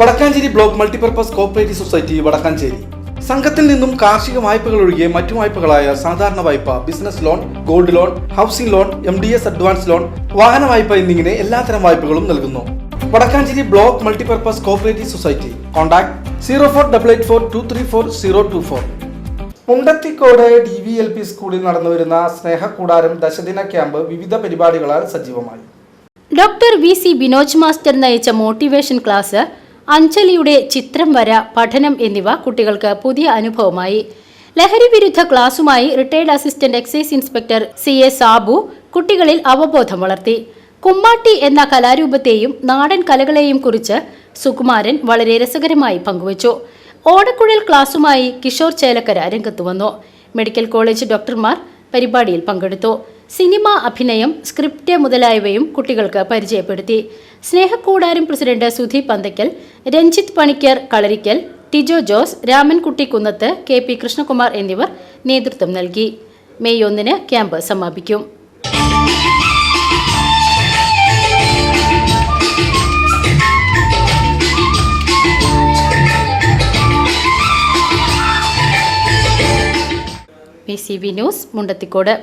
Vadakkanchery block multipurpose cooperative society Vadakkanchery. സംഘത്തിൽ നിന്നും കാർഷിക വായ്പകൾ ഒഴികെ മറ്റു വായ്പകളായ സാധാരണ വായ്പ business loan gold loan housing loan M D S advance loan വാഹന വായ്പ എന്നിങ്ങനെ എല്ലാത്തരം വായ്പകളും നൽകുന്നു. Vadakkanchery block multipurpose cooperative society. Contact zero four double eight four two three four zero two four. Mundathikode D V L P സ്കൂളിൽ നടന്നുവരുന്ന സ്നേഹക്കൂടാരം ദശദിന camp വിവിധ പരിപാടികളാൽ സജീവമായി. Doctor V C Binoj master നയിച്ച മോട്ടിവേഷൻ ക്ലാസ് അഞ്ജലിയുടെ ചിത്രം വര പഠനം എന്നിവ കുട്ടികൾക്ക് പുതിയ അനുഭവമായി. ലഹരി വിരുദ്ധ ക്ലാസുമായി retired assistant excise inspector C A Sabu കുട്ടികളിൽ അവബോധം വളർത്തി. കുമ്മാട്ടി എന്ന കലാരൂപത്തെയും നാടൻ കലകളെയും കുറിച്ച് സുകുമാരൻ വളരെ രസകരമായി പങ്കുവച്ചു. ഓടക്കുഴൽ ക്ലാസുമായി കിഷോർ ചേലക്കര രംഗത്തു വന്നു. മെഡിക്കൽ കോളേജ് ഡോക്ടർമാർ പരിപാടിയിൽ പങ്കെടുത്തു. സിനിമ അഭിനയം സ്ക്രിപ്റ്റ് മുതലായവയും കുട്ടികൾക്ക് പരിചയപ്പെടുത്തി. സ്നേഹക്കൂടാരം president Sudhi Panthaykkal Ranjith Panicker Kalarikkal Tijo Jose Ramankutty Kunnath K P Krishnakumar എന്നിവർ നേതൃത്വം നൽകി. മെയ് ഒന്നിന് ക്യാമ്പ് സമാപിക്കും. P C news Mundathikode.